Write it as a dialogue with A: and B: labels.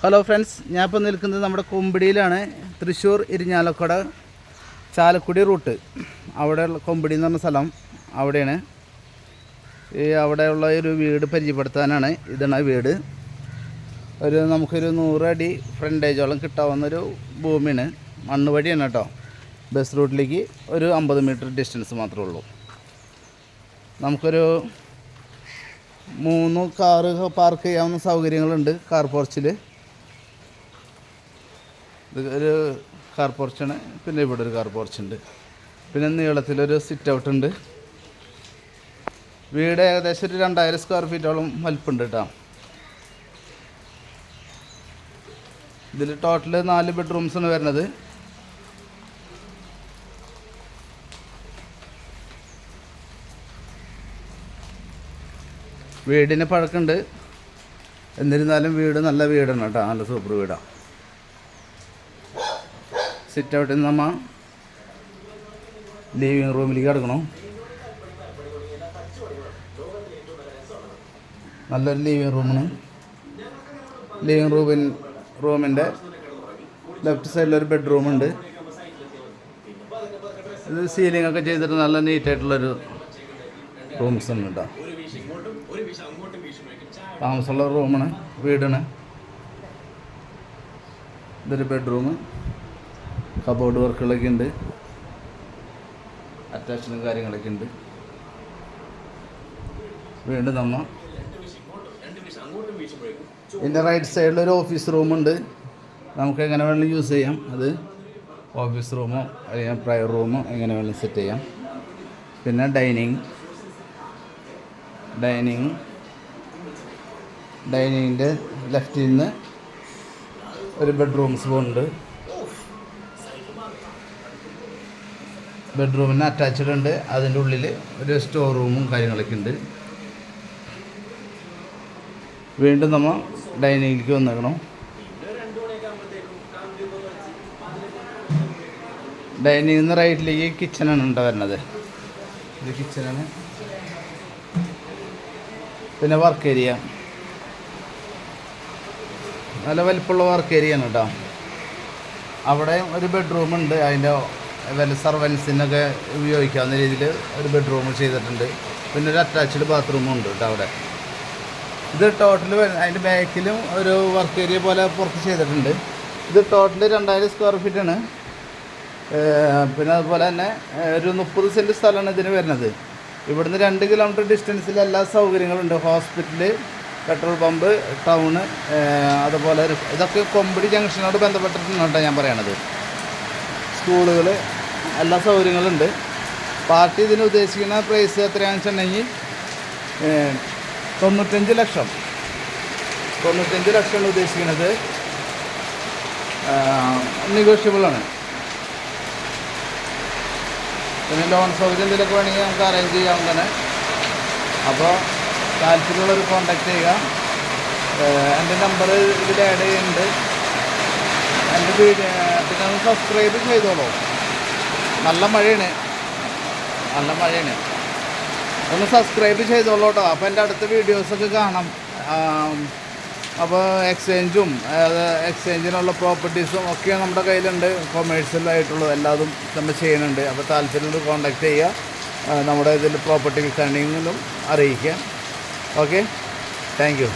A: Hello friends ഞാൻ ഇപ്പോൾ നിൽക്കുന്നത് നമ്മുടെ കൊമ്പിടിയിലാണ്. തൃശ്ശൂർ ഇരിഞ്ഞാലക്കുട ചാലക്കുടി റൂട്ട്. അവിടെയുള്ള കൊമ്പിടി എന്ന് പറഞ്ഞ സ്ഥലം അവിടെയാണ്. ഈ അവിടെയുള്ള ഒരു വീട് പരിചയപ്പെടുത്താനാണ് ഇതാണ് വീട്. ഒരു നമുക്കൊരു നൂറടി ഫ്രണ്ടേജോളം കിട്ടാവുന്നൊരു ഭൂമിയാണ്. മണ്ണ് വഴിയാണ് കേട്ടോ. ബസ് റൂട്ടിലേക്ക് ഒരു അമ്പത് മീറ്റർ ഡിസ്റ്റൻസ് മാത്രമേ ഉള്ളൂ. നമുക്കൊരു മൂന്ന് കാറ് പാർക്ക് ചെയ്യാവുന്ന സൗകര്യങ്ങളുണ്ട് കാർ പോർച്ചിൽ ഇത് ഒരു കാർ പോർച്ചാണ് പിന്നെ ഇവിടെ ഒരു കാർ പോർച്ചുണ്ട് പിന്നെ നീളത്തിലൊരു സിറ്റ് ഔട്ട് ഉണ്ട്. വീട് ഏകദേശം ഒരു രണ്ടായിരം സ്ക്വയർ ഫീറ്റോളം വലിപ്പുണ്ട് കേട്ടോ ഇതിൽ ടോട്ടൽ നാല് ബെഡ്റൂംസാണ് വരുന്നത്. വീടിന് പഴക്കമുണ്ട്. എന്നിരുന്നാലും വീട് നല്ല വീടാണ് കേട്ടോ നല്ല സൂപ്പർ വീടാണ് സിറ്റ് ഔട്ടിൽ നിന്ന് നമ്മ ലിവിങ് റൂമിലേക്ക് കിടക്കണം? നല്ലൊരു ലിവിങ് റൂമാണ് ലിവിങ് റൂമിൻ റൂമിന്റെ ലെഫ്റ്റ് സൈഡിലൊരു ബെഡ്റൂമുണ്ട് ഇത് സീലിംഗ് ഒക്കെ ചെയ്തിട്ട് നല്ല നീറ്റായിട്ടുള്ളൊരു റൂംസ് ഉണ്ട് കേട്ടോ താമസമുള്ള റൂമാണ് വീടാണ് ഇതൊരു ബെഡ്റൂം കബോർഡ് വർക്കുകളൊക്കെ ഉണ്ട്. അറ്റാച്ച്ഡും കാര്യങ്ങളൊക്കെ ഉണ്ട്. വീണ്ടും നമ്മ ഇതിന്റെ റൈറ്റ് സൈഡിൽ ഒരു ഓഫീസ് റൂമുണ്ട് നമുക്ക് എങ്ങനെ വേണമെങ്കിലും യൂസ് ചെയ്യാം. അത് ഓഫീസ് റൂമോ അല്ലെങ്കിൽ പ്രയർ റൂമോ എങ്ങനെ വേണമെങ്കിലും സെറ്റ് ചെയ്യാം. പിന്നെ ഡൈനിങ് ഡൈനിങ് ഡൈനിങ്ങിന്റെ ലെഫ്റ്റിൽ നിന്ന് ഒരു ബെഡ്റൂംസ് പോകുന്നുണ്ട് ബെഡ്റൂമിന് അറ്റാച്ച്ഡ് ഉണ്ട്. അതിന്റെ ഉള്ളിൽ ഒരു സ്റ്റോർ റൂമും കാര്യങ്ങളൊക്കെ ഉണ്ട്. വീണ്ടും നമ്മൾ ഡൈനിങ്ങിലേക്ക് വന്നേക്കണം. ഡൈനിങ്ങിൽ നിന്ന് റൈറ്റിലേക്ക് കിച്ചണാണ് ഉണ്ടോ വരുന്നത് ഇത് കിച്ചണാണ് പിന്നെ വർക്ക് ഏരിയ നല്ല വലിപ്പമുള്ള വർക്ക് ഏരിയ ആണ് കേട്ടോ അവിടെ ഒരു ബെഡ്റൂം ഉണ്ട്. അതിന്റെ വല്ല സർവൻസിനൊക്കെ ഉപയോഗിക്കാവുന്ന രീതിയിൽ ഒരു ബെഡ്റൂം ചെയ്തിട്ടുണ്ട്. പിന്നെ ഒരു അറ്റാച്ച്ഡ് ബാത്റൂമും ഉണ്ട് കേട്ടോ അവിടെ. ഇത് ടോട്ടൽ അതിന്റെ ബാക്കിലും ഒരു വർക്ക് ഏരിയ പോലെ പുറത്ത് ചെയ്തിട്ടുണ്ട്. ഇത് ടോട്ടൽ രണ്ടായിരം സ്ക്വയർ ഫീറ്റ് ആണ്. പിന്നെ അതുപോലെ തന്നെ ഒരു മുപ്പത് സെന്റ് സ്ഥലമാണ് ഇതിന് വരുന്നത്. ഇവിടുന്ന് രണ്ട് കിലോമീറ്റർ ഡിസ്റ്റൻസിൽ എല്ലാ സൗകര്യങ്ങളുണ്ട് ഹോസ്പിറ്റൽ പെട്രോൾ പമ്പ് ടൗണ് അതുപോലെ ഇതൊക്കെ കൊമ്പടി ജംഗ്ഷനോട് ബന്ധപ്പെട്ടിട്ടാണ് ഞാൻ പറയണത്. സ്കൂളുകൾ എല്ലാ സൗകര്യങ്ങളുണ്ട്. പാർട്ടി ഇതിന് ഉദ്ദേശിക്കുന്ന പ്രൈസ് എത്രയാണെന്ന് വെച്ചിട്ടുണ്ടെങ്കിൽ തൊണ്ണൂറ്റഞ്ച് ലക്ഷം. തൊണ്ണൂറ്റഞ്ച് ലക്ഷമാണ് ഉദ്ദേശിക്കുന്നത്. നെഗോഷ്യബിളാണ് പിന്നെ ലോൺ സൗകര്യം എന്തെങ്കിലുമൊക്കെ വേണമെങ്കിൽ നമുക്ക് അറേഞ്ച് ചെയ്യാം തന്നെ. അപ്പോൾ താല്പര്യമുള്ളവർ കോൺടാക്റ്റ് ചെയ്യുക. എന്റെ നമ്പർ ഇതിൽ ആഡ് ചെയ്യുന്നുണ്ട്. എന്റെ വീഡിയോ പിന്നെ സബ്സ്ക്രൈബ് ചെയ്തോളൂ. നല്ല മഴയാണ്. നല്ല മഴയാണ്. ഒന്ന് സബ്സ്ക്രൈബ് ചെയ്തോളൂ കേട്ടോ അപ്പോൾ എന്റെ അടുത്ത വീഡിയോസൊക്കെ കാണാം. അപ്പോൾ എക്സ്ചേഞ്ചും എക്സ്ചേഞ്ചിനുള്ള പ്രോപ്പർട്ടീസും ഒക്കെ നമ്മുടെ കയ്യിലുണ്ട്. കൊമേഴ്സ്യലായിട്ടുള്ളത് എല്ലാതും നമ്മൾ ചെയ്യുന്നുണ്ട്. അപ്പോൾ താല്പര്യമുള്ള കോൺടാക്ട് ചെയ്യുക. നമ്മുടെ ഇതിൽ പ്രോപ്പർട്ടി വിൽക്കാണ്ടെങ്കിലും അറിയിക്കുക. Okay thank